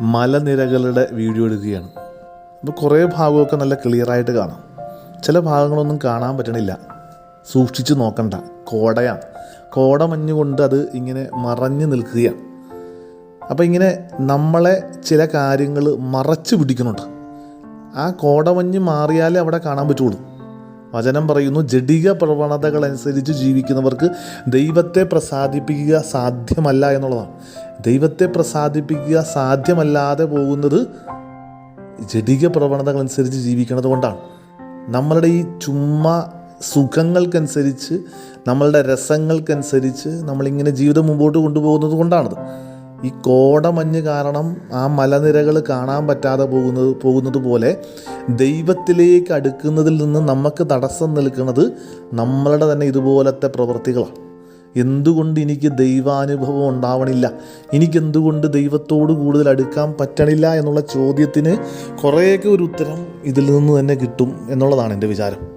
മലനിരകളുടെ വീഡിയോ എടുക്കുകയാണ്. അപ്പോൾ കുറേ ഭാഗമൊക്കെ നല്ല ക്ലിയറായിട്ട് കാണാം. ചില ഭാഗങ്ങളൊന്നും കാണാൻ പറ്റണില്ല. സൂക്ഷിച്ച് നോക്കണ്ട. കോടയാണ്. കോട കൊണ്ട് അത് ഇങ്ങനെ മറഞ്ഞു നിൽക്കുകയാണ്. അപ്പോൾ ഇങ്ങനെ നമ്മളെ ചില കാര്യങ്ങൾ മറച്ചു പിടിക്കുന്നുണ്ട്. ആ കോടമഞ്ഞ് മാറിയാലേ അവിടെ കാണാൻ പറ്റുള്ളൂ. വചനം പറയുന്നു ജഡിക പ്രവണതകൾ അനുസരിച്ച് ജീവിക്കുന്നവർക്ക് ദൈവത്തെ പ്രസാദിപ്പിക്കുക സാധ്യമല്ല എന്നുള്ളതാണ്. ദൈവത്തെ പ്രസാദിപ്പിക്കുക സാധ്യമല്ലാതെ പോകുന്നത് ജഡിക പ്രവണതകൾ അനുസരിച്ച് ജീവിക്കുന്നത് കൊണ്ടാണ്. നമ്മളുടെ ഈ ചുമ്മാ സുഖങ്ങൾക്കനുസരിച്ച് നമ്മളുടെ രസങ്ങൾക്കനുസരിച്ച് നമ്മളിങ്ങനെ ജീവിതം മുമ്പോട്ട് കൊണ്ടുപോകുന്നത് കൊണ്ടാണത്. ഈ കോടമഞ്ഞ് കാരണം ആ മലനിരകൾ കാണാൻ പറ്റാതെ പോകുന്നത് പോകുന്നത് പോലെ ദൈവത്തിലേക്ക് അടുക്കുന്നതിൽ നിന്ന് നമുക്ക് തടസ്സം നിൽക്കുന്നത് നമ്മളുടെ തന്നെ ഇതുപോലത്തെ പ്രവൃത്തികളാണ്. എന്തുകൊണ്ട് എനിക്ക് ദൈവാനുഭവം ഉണ്ടാവണില്ല? എനിക്കെന്തുകൊണ്ട് ദൈവത്തോട് കൂടുതൽ അടുക്കാൻ പറ്റണില്ല എന്നുള്ള ചോദ്യത്തിന് കുറേയൊക്കെ ഒരു ഉത്തരം ഇതിൽ നിന്ന് തന്നെ കിട്ടും എന്നുള്ളതാണ് എന്റെ വിചാരം.